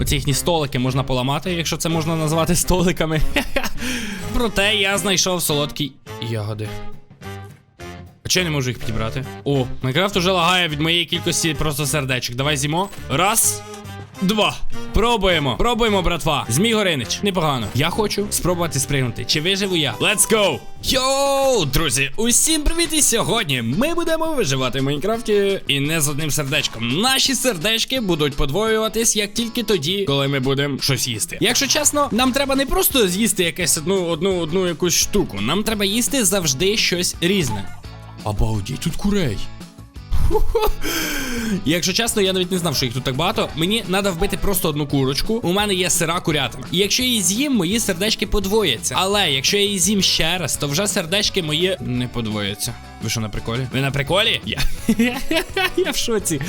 Оці їхні столики можна поламати, якщо це можна назвати столиками. Проте я знайшов солодкі ягоди. А чого я не можу їх підібрати? О, Майнкрафт уже лагає від моєї кількості просто сердечок. Давай з'їмо. Раз. Два. Пробуємо. Пробуємо, братва. Змій Горинич. Непогано. Я хочу спробувати спригнути. Чи виживу я? Let's go! Йоу, друзі, усім привіт! І сьогодні ми будемо виживати в Майнкрафті і не з одним сердечком. Наші сердечки будуть подвоюватись як тільки тоді, коли ми будемо щось їсти. Якщо чесно, нам треба не просто з'їсти якесь одну одну одну якусь штуку. Нам треба їсти завжди щось різне. Обалдіть, тут курей. Якщо чесно, я навіть не знав, що їх тут так багато. Мені треба вбити просто одну курочку. У мене є сира курятина. І якщо її з'їм, мої сердечки подвояться. Але якщо я її з'їм ще раз, то вже сердечки мої не подвояться. Ви що на приколі? Ви на приколі? Я Я в шоці.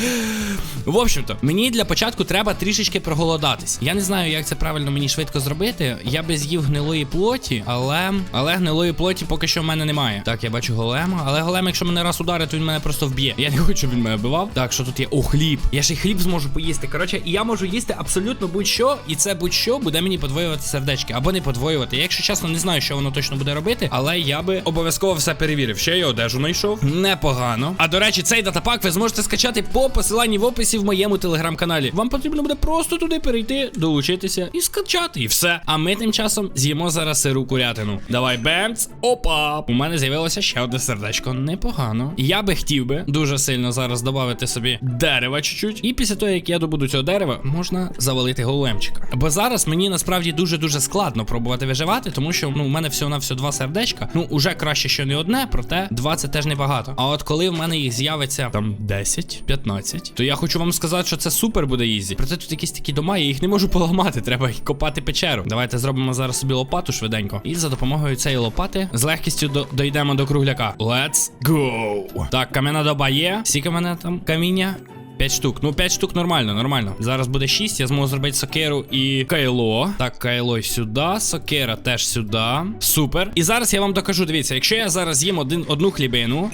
В общем-то, мені для початку треба трішечки проголодатись. Я не знаю, як це правильно мені швидко зробити. Я би з'їв гнилої плоті, але але гнилої плоті поки що в мене немає. Так, я бачу голема, але голем, якщо мене раз ударить, то він мене просто вб'є. Я не хочу, щоб він мене вбивав. Так, що тут є? О, хліб. Я ще й хліб зможу поїсти. Коротше, і я можу їсти абсолютно будь-що, і це будь-що буде мені подвоювати сердечки або не подвоювати. Я, якщо чесно, не знаю, що воно точно буде робити, але я би обов'язково все перевірив. Ще й одежу знайшов. Непогано. А до речі, цей датапак ви зможете скачати по посиланні в описі в моєму телеграм-каналі. Вам потрібно буде просто туди перейти, долучитися і скачати, і все. А ми тим часом з'їмо зараз сиру курятину. Давай, бемц. Опа! У мене з'явилося ще одне сердечко. Непогано. Я би хотів би дуже сильно зараз додати собі дерева чуть-чуть. І після того, як я добуду цього дерева, можна завалити големчика. Бо зараз мені насправді дуже-дуже складно пробувати виживати, тому що ну, у мене всього на все два сердечка. Ну, уже краще, що не одне, проте два це теж небагато. А от коли в мене їх з'явиться там 10-15, то я хочу вам сказати, що це супер буде ізі. Проте тут якісь такі дома, я їх не можу поламати. Треба їх копати печеру. Давайте зробимо зараз собі лопату швиденько. І за допомогою цієї лопати з легкістю до- дойдемо до кругляка. Let's go! Так, кам'яна доба є. Всі мене там каміння? 5 штук. Ну, 5 штук нормально, нормально. Зараз буде 6, я зможу зробити сокеру і кайло. Так, кайло сюди, сокера теж сюди. Супер. І зараз я вам докажу, дивіться, якщо я зараз їм один, одну хлібину.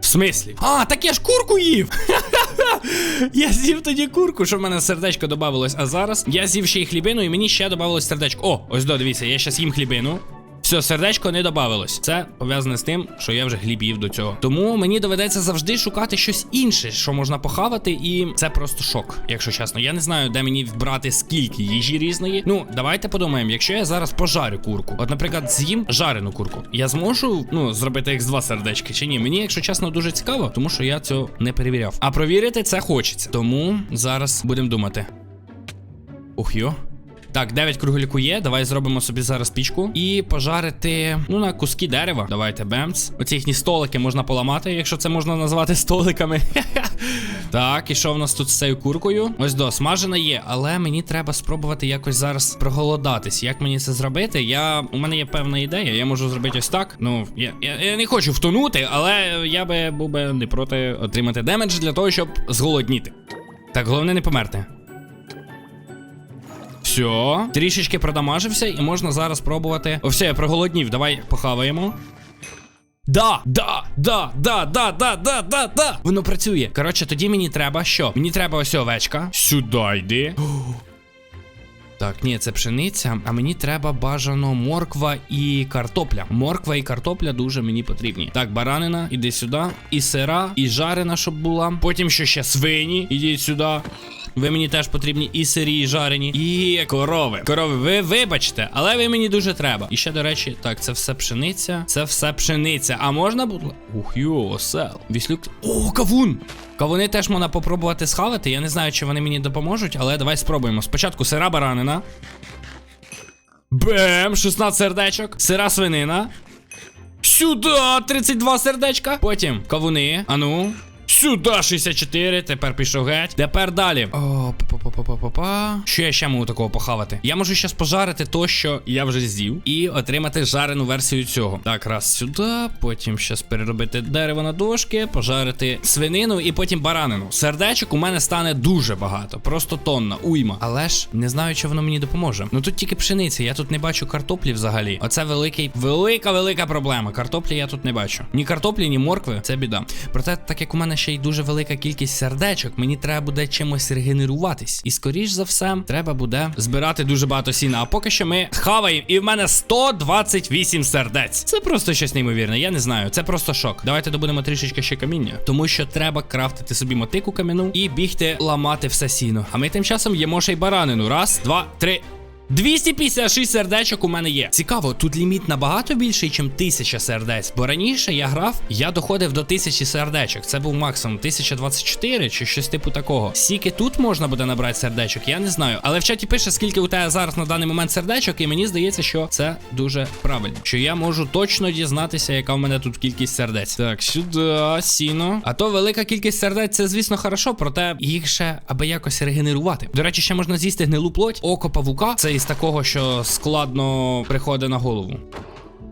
В смислі? А, так я ж курку їв! Я з'їв тоді курку, що в мене сердечко додавалось. А зараз я з'їв ще й хлібину, і мені ще додавалось сердечко. О, ось до, дивіться, я зараз їм хлібину. Все, сердечко не додавалось. Це пов'язане з тим, що я вже хліб їв до цього. Тому мені доведеться завжди шукати щось інше, що можна похавати, і це просто шок, якщо чесно. Я не знаю, де мені вбрати скільки їжі різної. Ну, давайте подумаємо, якщо я зараз пожарю курку, от, наприклад, з'їм жарену курку, я зможу ну зробити як з два сердечки чи ні? Мені, якщо чесно, дуже цікаво, тому що я цього не перевіряв. А провірити це хочеться. Тому зараз будемо думати. Ух йо. Так, 9 кругляку є. Давай зробимо собі зараз пічку і пожарити ну на куски дерева. Давайте бемц. Оці їхні столики можна поламати, якщо це можна назвати столиками. так, і що в нас тут з цією куркою? Ось до, смажена є, але мені треба спробувати якось зараз проголодатись. Як мені це зробити? Я у мене є певна ідея. Я можу зробити ось так. Ну, я, я, я не хочу втонути, але я би був би не проти отримати демедж для того, щоб зголодніти. Так, головне не померти. Все, трішечки продамажився, і можна зараз пробувати. О, все, я проголоднів. Давай похаваємо. Да, да, да, да, да, да, да, да, да. Воно працює. Коротше, тоді мені треба що? Мені треба ось овечка. Сюди йди. Так, ні, це пшениця, а мені треба бажано морква і картопля. Морква і картопля дуже мені потрібні. Так, баранина, іди сюди. І сира, і жарена, щоб була. Потім що ще свині, ідіть сюди. Ви мені теж потрібні і сирі, і жарені, і корови. Корови, ви вибачте, але ви мені дуже треба. І ще, до речі, так, це все пшениця. Це все пшениця. А можна було. Ух, йо, осел. Віслюк. О, кавун! Кавуни теж можна попробувати схавати. Я не знаю, чи вони мені допоможуть, але давай спробуємо. Спочатку сира баранина. Бем! 16 сердечок. Сира свинина. Сюди 32 сердечка. Потім кавуни. Ану. Сюди 64, тепер пішов геть. Тепер далі. О, па-па-па-па-па-па. Що я ще можу такого похавати? Я можу щас пожарити то, що я вже з'їв, і отримати жарену версію цього. Так, раз сюди, потім щас переробити дерево на дошки, пожарити свинину і потім баранину. Сердечок у мене стане дуже багато, просто тонна, уйма. Але ж не знаю, чи воно мені допоможе. Ну тут тільки пшениця, я тут не бачу картоплі взагалі. Оце великий, велика, велика проблема. Картоплі я тут не бачу. Ні картоплі, ні моркви, це біда. Проте, так як у мене ще й дуже велика кількість сердечок. Мені треба буде чимось регенеруватись. І скоріш за все, треба буде збирати дуже багато сіна. А поки що ми хаваємо, і в мене 128 сердець. Це просто щось неймовірне. Я не знаю. Це просто шок. Давайте добудемо трішечки ще каміння, тому що треба крафтити собі мотику кам'яну і бігти ламати все сіно. А ми тим часом їмо ще й баранину. Раз, два, три. 256 сердечок у мене є. Цікаво, тут ліміт набагато більший, ніж 1000 сердець. Бо раніше я грав, я доходив до 1000 сердечок. Це був максимум 1024 чи щось типу такого. Скільки тут можна буде набрати сердечок, я не знаю. Але в чаті пише, скільки у тебе зараз на даний момент сердечок, і мені здається, що це дуже правильно. Що я можу точно дізнатися, яка в мене тут кількість сердець. Так, сюди, сіно. А то велика кількість сердець, це звісно хорошо, проте їх ще аби якось регенерувати. До речі, ще можна з'їсти гнилу плоть, око павука. Це із такого, що складно приходить на голову.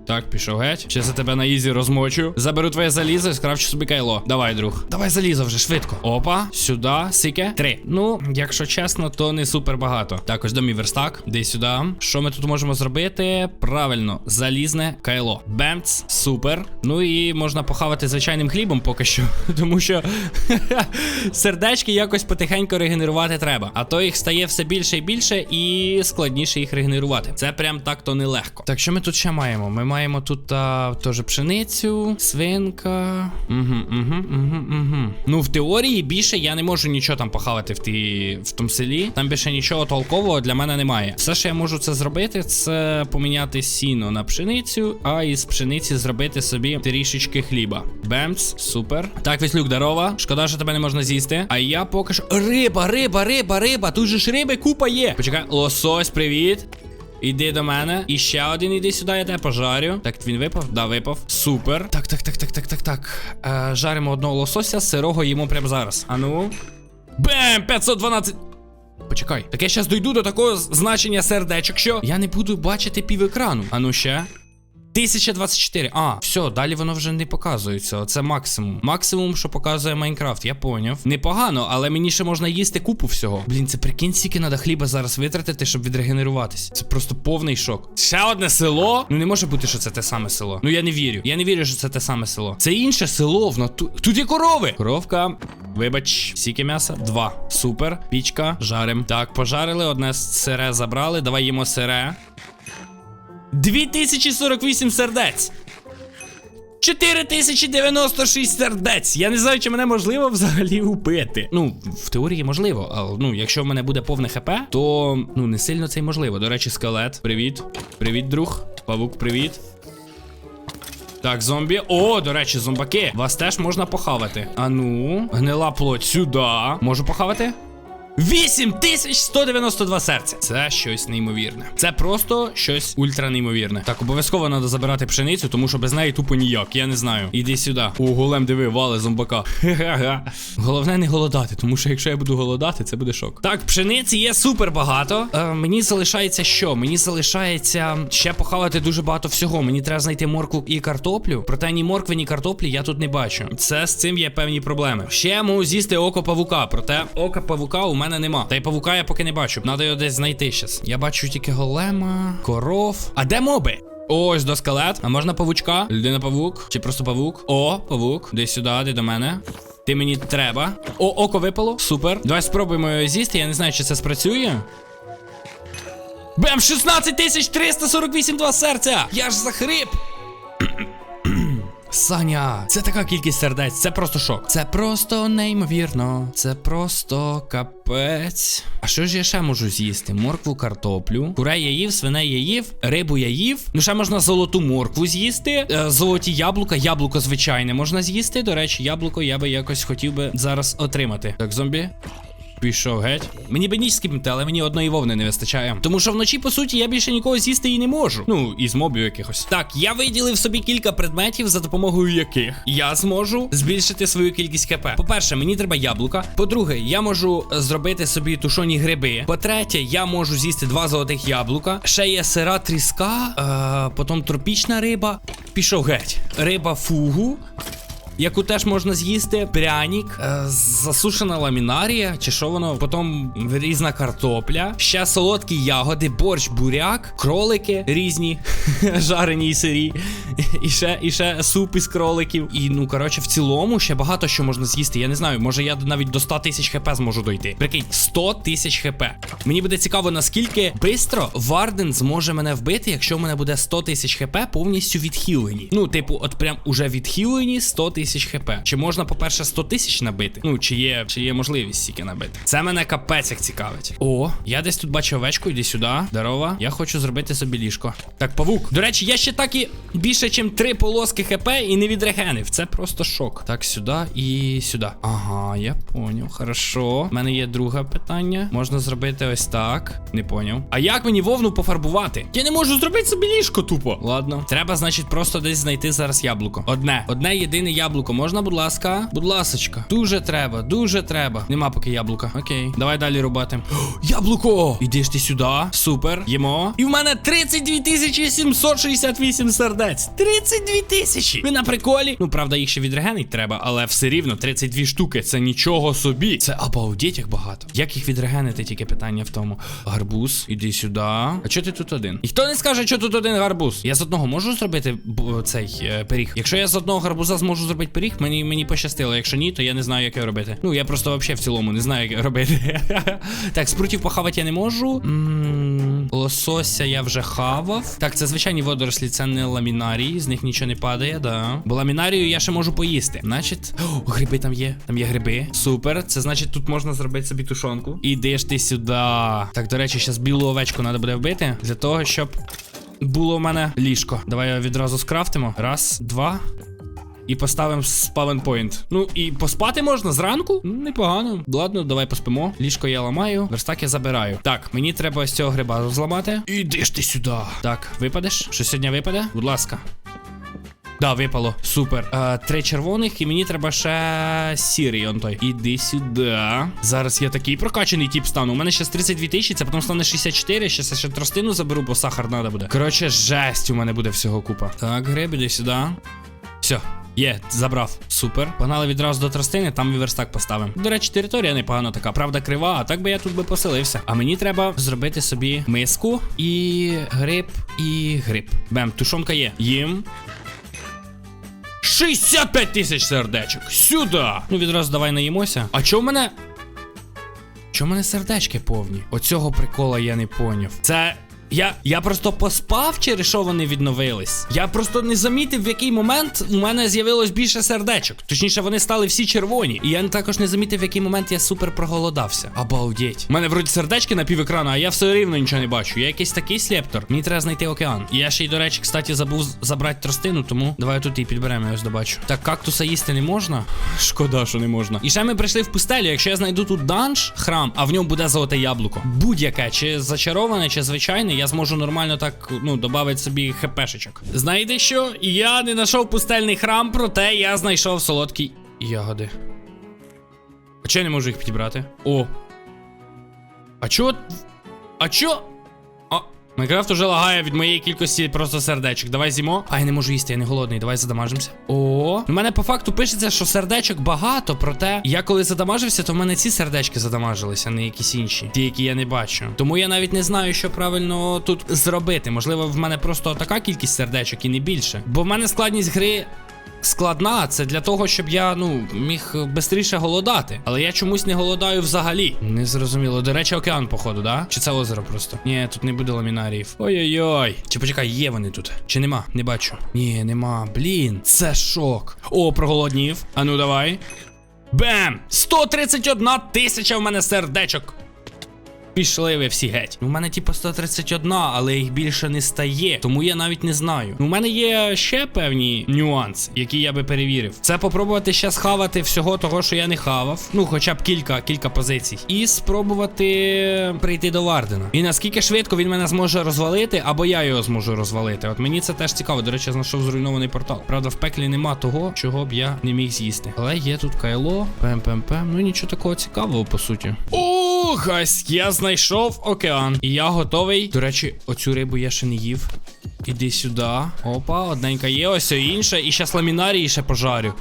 Так, пішов геть. Ще за тебе на ізі розмочу. Заберу твоє залізо і скрафчу собі кайло. Давай, друг. Давай залізо вже швидко. Опа, сюди, сіке. Три. Ну, якщо чесно, то не супер багато. Так, ось до мій верстак. Де сюди. Що ми тут можемо зробити? Правильно, залізне кайло. Бемц, супер. Ну і можна похавати звичайним хлібом поки що. Тому що сердечки якось потихеньку регенерувати треба. А то їх стає все більше і більше, і складніше їх регенерувати. Це прям так то нелегко. Так, що ми тут ще маємо? Ми маємо тут а, теж пшеницю, свинка. Угу, угу, угу, угу. Ну, в теорії більше я не можу нічого там похавати в ті, в тому селі. Там більше нічого толкового для мене немає. Все, що я можу це зробити, це поміняти сіно на пшеницю, а із пшениці зробити собі трішечки хліба. Бемц, супер. Так, Віслюк, дарова. Шкода, що тебе не можна з'їсти. А я поки що. Риба, риба, риба, риба. Тут же ж риби купа є. Почекай, лосось, привіт. Іди до мене. І ще один іди сюди, я тебе пожарю. Так, він випав? Да, випав. Супер. Так, так, так, так, так, так, так. Е, жаримо одного лосося, сирого їмо прямо зараз. Ану. Бем! 512. Почекай. Так я зараз дойду до такого значення сердечок, що я не буду бачити пів екрану. Ану ще. 1024. А, все, далі воно вже не показується. Це максимум. Максимум, що показує Майнкрафт, я поняв. Непогано, але мені ще можна їсти купу всього. Блін, це прикинь, скільки треба хліба зараз витратити, щоб відрегенеруватись. Це просто повний шок. Ще одне село. Ну не може бути, що це те саме село. Ну я не вірю. Я не вірю, що це те саме село. Це інше село. В нату... Тут є корови. Коровка. Вибач, скільки м'яса? Два. Супер. Пічка. Жарим. Так, пожарили, одне сире забрали. Давай їмо сире. 2048 сердець. 4096 сердець. Я не знаю, чи мене можливо взагалі убити. Ну, в теорії можливо, але ну, якщо в мене буде повне ХП, то ну не сильно це й можливо. До речі, скелет. Привіт. Привіт, друг. Павук, привіт. Так, зомбі. О, до речі, зомбаки. Вас теж можна похавати. Ану, гнила плоть сюди. Можу похавати? 8192 серця. Це щось неймовірне. Це просто щось ультра неймовірне. Так, обов'язково треба забирати пшеницю, тому що без неї тупо ніяк. Я не знаю. Іди сюди. О, голем, диви, вали зомбака. Головне не голодати, тому що якщо я буду голодати, це буде шок. Так, пшениці є супер багато. Е, мені залишається що? Мені залишається ще похавати дуже багато всього. Мені треба знайти моркву і картоплю. Проте ні моркви, ні картоплі я тут не бачу. Це з цим є певні проблеми. Ще я можу з'їсти око павука, проте ока павука у мене нема. Та й павука я поки не бачу. Надо його десь знайти щас. Я бачу тільки голема, коров. А де моби? Ось до скелет. А можна павучка? Людина павук? Чи просто павук? О, павук. Де сюди, де до мене. Ти мені треба. О, око випало. Супер. Давай спробуємо його з'їсти. Я не знаю, чи це спрацює. Бем, 16 348 два серця! Я ж захрип! Саня, це така кількість сердець, це просто шок. Це просто неймовірно. Це просто капець. А що ж я ще можу з'їсти? Моркву, картоплю. Курей я їв, свиней я їв, рибу я їв. Ну ще можна золоту моркву з'їсти. Е, золоті яблука, яблуко звичайне можна з'їсти. До речі, яблуко я би якось хотів би зараз отримати. Так, зомбі. Пішов геть. Мені би ніч скіпнути, але мені одної вовни не вистачає. Тому що вночі, по суті, я більше нікого з'їсти і не можу. Ну, із мобів якихось. Так, я виділив собі кілька предметів, за допомогою яких я зможу збільшити свою кількість ХП. По-перше, мені треба яблука. По-друге, я можу зробити собі тушоні гриби. По-третє, я можу з'їсти два золотих яблука. Ще є сира тріска, е, потім тропічна риба. Пішов геть. Риба фугу. Яку теж можна з'їсти. Прянік, е, засушена ламінарія, чи що воно, потім різна картопля, ще солодкі ягоди, борщ, буряк, кролики різні, жарені і сирі, і ще, і ще суп із кроликів. І ну коротше, в цілому ще багато що можна з'їсти. Я не знаю, може я навіть до 100 тисяч хп зможу дойти. Прикинь, 100 тисяч хп. Мені буде цікаво, наскільки бистро Варден зможе мене вбити, якщо в мене буде 100 тисяч хп повністю відхилені. Ну, типу, от прям уже відхилені 100 тисяч хп. Чи можна, по-перше, 100 тисяч набити? Ну, чи є, чи є можливість стільки набити? Це мене капець як цікавить. О, я десь тут бачу овечку, іди сюди. Здорова. Я хочу зробити собі ліжко. Так, павук. До речі, я ще так і більше, ніж три полоски хп і не відрегенив. Це просто шок. Так, сюди і сюди. Ага, я поняв. Хорошо. У мене є друге питання. Можна зробити ось так. Не поняв. А як мені вовну пофарбувати? Я не можу зробити собі ліжко тупо. Ладно. Треба, значить, просто десь знайти зараз яблуко. Одне. Одне єдине яблуко. Можна, будь ласка? Будь ласочка. Дуже треба, дуже треба. Нема поки яблука. Окей. Давай далі рубати. Яблуко! Іди ж ти сюди. Супер. Їмо. І в мене 32 тисячі 768 сердець. 32 тисячі. Ви на приколі? Ну, правда, їх ще відрегенить треба, але все рівно 32 штуки. Це нічого собі. Це обалдеть як багато. Як їх відрегенити, тільки питання в тому. Гарбуз, іди сюди. А чого ти тут один? Ніхто не скаже, що тут один гарбуз. Я з одного можу зробити цей е, пиріг. Якщо я з одного гарбуза зможу зробити пиріг, мені мені пощастило. Якщо ні, то я не знаю, як його робити. Ну, я просто взагалі в цілому не знаю, як його робити. так, спрутів похавати я не можу. Лосося я вже хавав. Так, це звичайні водорослі, це не ламінарії, з них нічого не падає, да. Бо ламінарію я ще можу поїсти. Значить, о, гриби там є. Там є гриби. Супер. Це значить, тут можна зробити собі тушонку. Іди ж ти сюди. Так, до речі, зараз білу овечку треба буде вбити для того, щоб було в мене ліжко. Давай його відразу скрафтимо. Раз, два. І поставимо спавен пойнт. Ну і поспати можна зранку? Непогано. Ладно, давай поспимо. Ліжко я ламаю, верстак я забираю. Так, мені треба ось цього гриба зламати. Іди ж ти сюди. Так, випадеш? Що сьогодні випаде? Будь ласка. Да, випало. Супер. Е, три червоних, і мені треба ще сірий он той. Іди сюди. Зараз я такий прокачаний тип стану. У мене ще 32 тисячі, це потім стане 64. Ще ще тростину заберу, бо сахар треба буде. Коротше, жесть у мене буде всього купа. Так, гриб, іди сюди. Все. Є, забрав. Супер. Погнали відразу до тростини, там і верстак поставимо. До речі, територія непогана така, правда, крива, а так би я тут би поселився. А мені треба зробити собі миску і гриб, і гриб. Бем, тушонка є. Їм. 65 тисяч сердечок. Сюди. Ну, відразу давай наїмося. А чого в мене. В мене сердечки повні? Оцього прикола я не поняв. Це. Я я просто поспав, через що вони відновились. Я просто не замітив, в який момент у мене з'явилось більше сердечок. Точніше, вони стали всі червоні. І я також не замітив, в який момент я супер проголодався. Обалдеть. У мене вроді сердечки на пів екрана, а я все рівно нічого не бачу. Я якийсь такий слептор. Мені треба знайти океан. І я ще й, до речі, кстати, забув забрати тростину, тому давай тут і підберемо, я ось добачу. Так, кактуса їсти не можна. Шкода, що не можна. І ще ми прийшли в пустелю. Якщо я знайду тут данж, храм, а в ньому буде золоте яблуко. Будь-яке, чи зачароване, чи звичайне, я зможу нормально так, ну, додати собі хпшечок. Знаєте що? Я не знайшов пустельний храм, проте я знайшов солодкі ягоди. А чого я не можу їх підібрати? О. А чого? А чо? Майнкрафт уже лагає від моєї кількості просто сердечок. Давай з'їмо. А я не можу їсти, я не голодний. Давай задамажимося. О, у мене по факту пишеться, що сердечок багато, проте я коли задамажився, то в мене ці сердечки задамажилися, а не якісь інші. Ті, які я не бачу. Тому я навіть не знаю, що правильно тут зробити. Можливо, в мене просто така кількість сердечок і не більше. Бо в мене складність гри складна. Це для того, щоб я ну міг швидше голодати. Але я чомусь не голодаю взагалі. Не зрозуміло. До речі, океан, походу, да? Чи це озеро просто? Ні, тут не буде ламінаріїв. Ой-ой-ой. Чи почекай, є вони тут? Чи нема? Не бачу. Ні, нема. Блін, це шок. О, проголоднів. А ну давай. Бем! 131 тисяча в мене сердечок. Пішли ви всі геть. У мене типу 131, але їх більше не стає. Тому я навіть не знаю. У мене є ще певні нюанси, які я би перевірив. Це попробувати ще схавати всього того, що я не хавав. Ну, хоча б кілька, кілька позицій. І спробувати прийти до Вардена. І наскільки швидко він мене зможе розвалити, або я його зможу розвалити. От мені це теж цікаво. До речі, знайшов зруйнований портал. Правда, в пеклі нема того, чого б я не міг з'їсти. Але є тут кайло, пем-пем-пем. Ну нічого такого цікавого, по суті. О, гась, я знайшов океан. І я готовий. До речі, оцю рибу я ще не їв. Іди сюди. Опа, одненька є, ось інша. І ще ламінарії ще пожарю.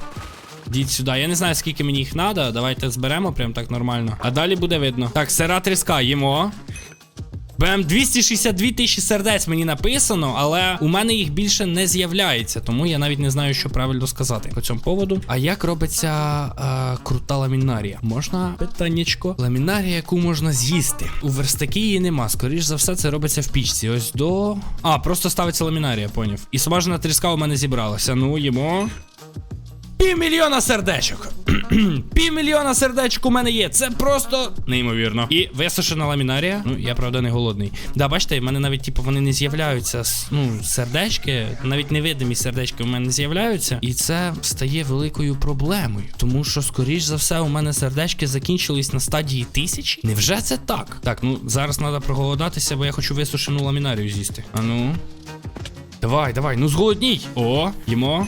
Діть сюди. Я не знаю, скільки мені їх треба. Давайте зберемо прям так нормально. А далі буде видно. Так, сира тріска їмо. Бем 262 тисячі сердець мені написано, але у мене їх більше не з'являється, тому я навіть не знаю, що правильно сказати по цьому поводу. А як робиться е, крута ламінарія? Можна питаннячко? Ламінарія, яку можна з'їсти. У верстакі її нема. Скоріш за все, це робиться в пічці. Ось до. А, просто ставиться ламінарія, поняв. І смажена тріска у мене зібралася. Ну, їмо. Півмільйона сердечок. Півмільйона сердечок у мене є. Це просто неймовірно. І висушена ламінарія. Ну, я правда не голодний. Да, бачите, в мене навіть типу вони не з'являються. Ну, сердечки, навіть невидимі сердечки у мене не з'являються. І це стає великою проблемою. Тому що, скоріш за все, у мене сердечки закінчились на стадії тисячі. Невже це так? Так, ну зараз треба проголодатися, бо я хочу висушену ламінарію з'їсти. А ну. Давай, давай, ну зголодній. О, їмо.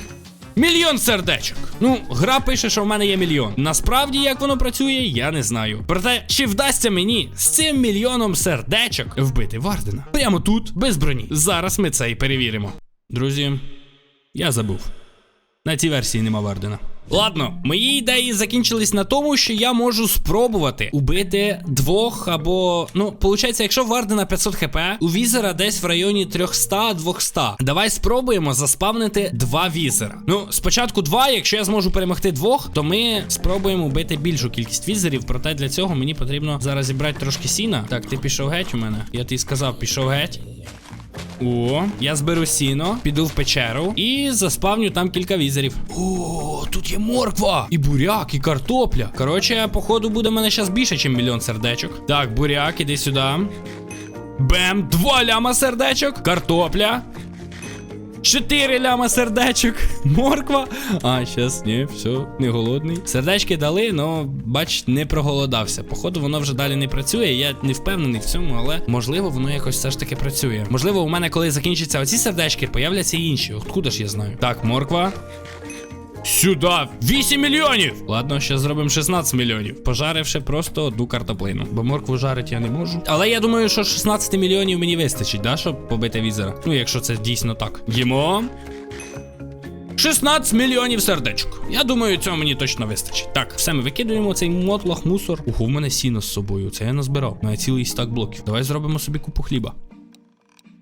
Мільйон сердечок. Ну, гра пише, що в мене є мільйон. Насправді, як воно працює, я не знаю. Проте, чи вдасться мені з цим мільйоном сердечок вбити Вардена? Прямо тут, без броні. Зараз ми це і перевіримо. Друзі, я забув. На цій версії нема Вардена. Ладно, мої ідеї закінчились на тому, що я можу спробувати убити двох або. Ну, получається, якщо Вардена 500 хп, у візера десь в районі 300-200. Давай спробуємо заспавнити два візера. Ну, спочатку два, якщо я зможу перемогти двох, то ми спробуємо вбити більшу кількість візерів. Проте для цього мені потрібно зараз зібрати трошки сіна. Так, ти пішов геть у мене. Я тобі сказав, пішов геть. О, я зберу сіно, піду в печеру і заспавню там кілька візерів. О, тут є морква, і буряк, і картопля. Коротше, походу буде в мене зараз більше, ніж мільйон сердечок. Так, буряк, іди сюди. Бем, два ляма сердечок, картопля. Чотири ляма сердечок, морква. А, щас, ні, все, не голодний. Сердечки дали, но бач, не проголодався. Походу, воно вже далі не працює. Я не впевнений в цьому, але можливо, воно якось все ж таки працює. Можливо, у мене, коли закінчаться оці сердечки, появляться інші. Откуда ж я знаю? Так, морква. Сюди 8 мільйонів! Ладно, ще зробимо 16 мільйонів. Пожаривши просто одну картоплину. Бо моркву жарити я не можу. Але я думаю, що 16 мільйонів мені вистачить, да, щоб побити візера. Ну, якщо це дійсно так. Їмо. 16 мільйонів сердечок. Я думаю, цього мені точно вистачить. Так, все, ми викидуємо цей мотлах, мусор. Ого, в мене сіно з собою. Це я назбирав. Має цілий стак блоків. Давай зробимо собі купу хліба.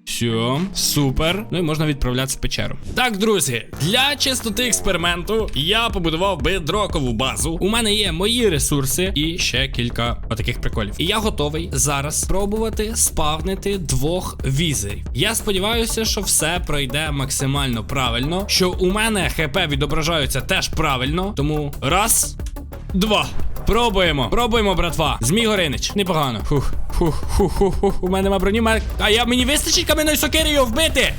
Все, супер. Ну і можна відправлятися в печеру. Так, друзі, для чистоти експерименту я побудував бедрокову базу. У мене є мої ресурси і ще кілька отаких приколів. І я готовий зараз спробувати спавнити двох візерів. Я сподіваюся, що все пройде максимально правильно. Що у мене ХП відображаються теж правильно. Тому раз, два. Пробуємо, пробуємо, братва. Змій Горинич, непогано. Фух, фух, фух, фух, фух. У мене нема броні. Мене... А я мені вистачить каменної сокири його вбити.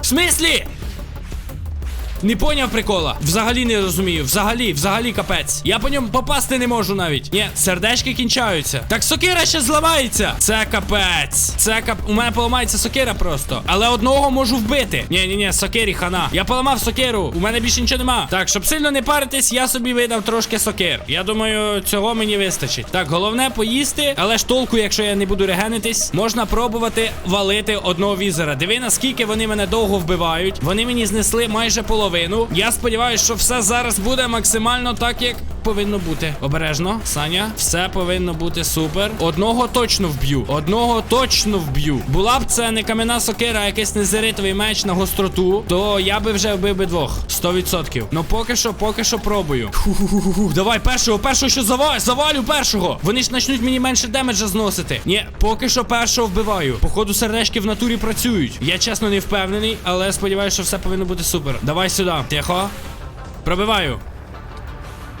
В смислі? Не поняв прикола. Взагалі не розумію. Взагалі, взагалі капець. Я по ньому попасти не можу навіть. Ні, сердечки кінчаються. Так сокира ще зламається. Це капець. Це кап. У мене поламається сокира просто. Але одного можу вбити. Ні, ні, ні, сокирі хана. Я поламав сокиру. У мене більше нічого нема. Так, щоб сильно не паритись, я собі видав трошки сокир. Я думаю, цього мені вистачить. Так, головне поїсти, але ж толку, якщо я не буду регенитись, можна пробувати валити одного візера. Диви, наскільки вони мене довго вбивають. Вони мені знесли майже половину. Я сподіваюся, що все зараз буде максимально так, як повинно бути. Обережно, Саня, все повинно бути супер. Одного точно вб'ю. Одного точно вб'ю. Була б це не кам'яна сокира, а якийсь незеритовий меч на гостроту, то я би вже вбив би двох. 100%. Ну поки що, поки що пробую. Ху-ху-ху-ху. Давай першого, першого що завалю, завалю першого. Вони ж почнуть мені менше демеджа зносити. Ні, поки що першого вбиваю. Походу, сердечки в натурі працюють. Я чесно не впевнений, але сподіваюся, що все повинно бути супер. Давай сюди. Тихо. Пробиваю.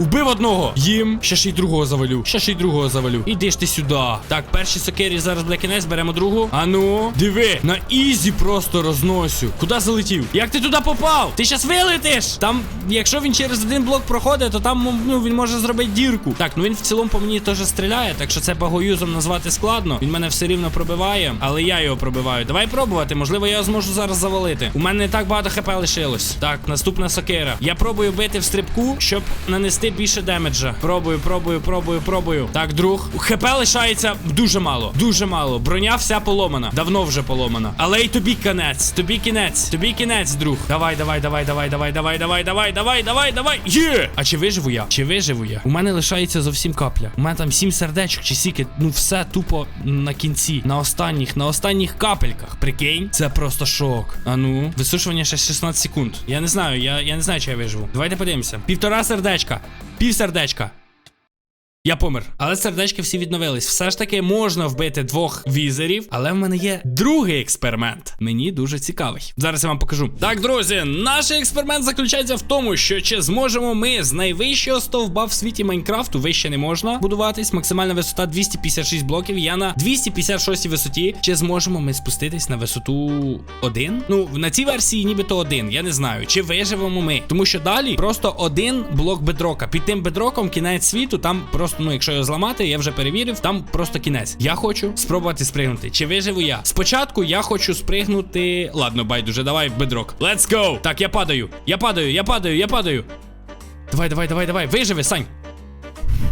Убив одного. Їм. Ще ще й другого завалю. Ще ще й другого завалю. Іди ж ти сюди. Так, перші сокирі зараз буде кінець, беремо другу. Ану. Диви. На ізі просто розносю. Куди залетів? Як ти туди попав? Ти щас вилетиш. Там, якщо він через один блок проходить, то там ну, він може зробити дірку. Так, ну він в цілому по мені теж стріляє, так що це багоюзом назвати складно. Він мене все рівно пробиває, але я його пробиваю. Давай пробувати. Можливо, я зможу зараз завалити. У мене не так багато хп лишилось. Так, наступна сокира. Я пробую бити в стрибку, щоб нанести більше демеджа. Пробую, пробую, пробую, пробую. Так, друг. ХП лишається дуже мало. Дуже мало. Броня вся поломана. Давно вже поломана. Але й тобі кінець. Тобі кінець. Тобі кінець, друг. Давай, давай, давай, давай, давай, давай, давай, давай, давай, давай, давай. Є! А чи виживу я? Чи виживу я? У мене лишається зовсім капля. У мене там сім сердечок чи сіки. Ну все тупо на кінці. На останніх, на останніх капельках. Прикинь, це просто шок. А ну, висушування ще 16 секунд. Я не знаю, я, я не знаю, чи я виживу. Давайте подивимося. Півтора сердечка. Пів сердечка. Я помер. Але сердечки всі відновились. Все ж таки можна вбити двох візерів, але в мене є другий експеримент. Мені дуже цікавий. Зараз я вам покажу. Так, друзі, наш експеримент заключається в тому, що чи зможемо ми з найвищого стовба в світі Майнкрафту вище не можна будуватись. Максимальна висота 256 блоків. Я на 256 висоті. Чи зможемо ми спуститись на висоту 1? Ну, на цій версії нібито один. Я не знаю, чи виживемо ми. Тому що далі просто один блок бедрока. Під тим бедроком кінець світу, там просто, ну, якщо його зламати, я вже перевірив, там просто кінець. Я хочу спробувати спригнути. Чи виживу я? Спочатку я хочу спригнути. Ладно, байдуже, давай бедрок. Let's go! Так, я падаю. Я падаю, я падаю, я падаю. Давай, давай, давай, давай. Виживи, Сань.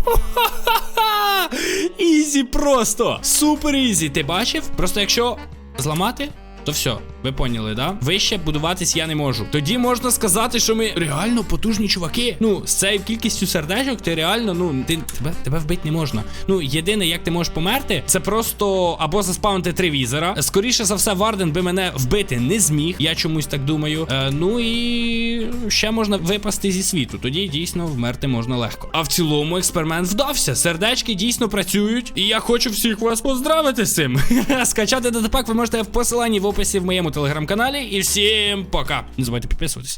Ізі просто! Супер ізі. Ти бачив? Просто якщо зламати, то все, ви поняли, да? Вище будуватись я не можу. Тоді можна сказати, що ми реально потужні чуваки. Ну, з цією кількістю сердечок, ти реально, ну, ти тебе, тебе вбити не можна. Ну, єдине, як ти можеш померти, це просто або заспавнити три візера. Скоріше за все, Варден би мене вбити не зміг. Я чомусь так думаю. Е, ну і ще можна випасти зі світу. Тоді дійсно вмерти можна легко. А в цілому експеримент вдався. Сердечки дійсно працюють. І я хочу всіх вас поздравити з цим. Скачати датапак ви можете в посиланні в описі в телеграм-каналі. І всім пока. Не забувайте підписуватись.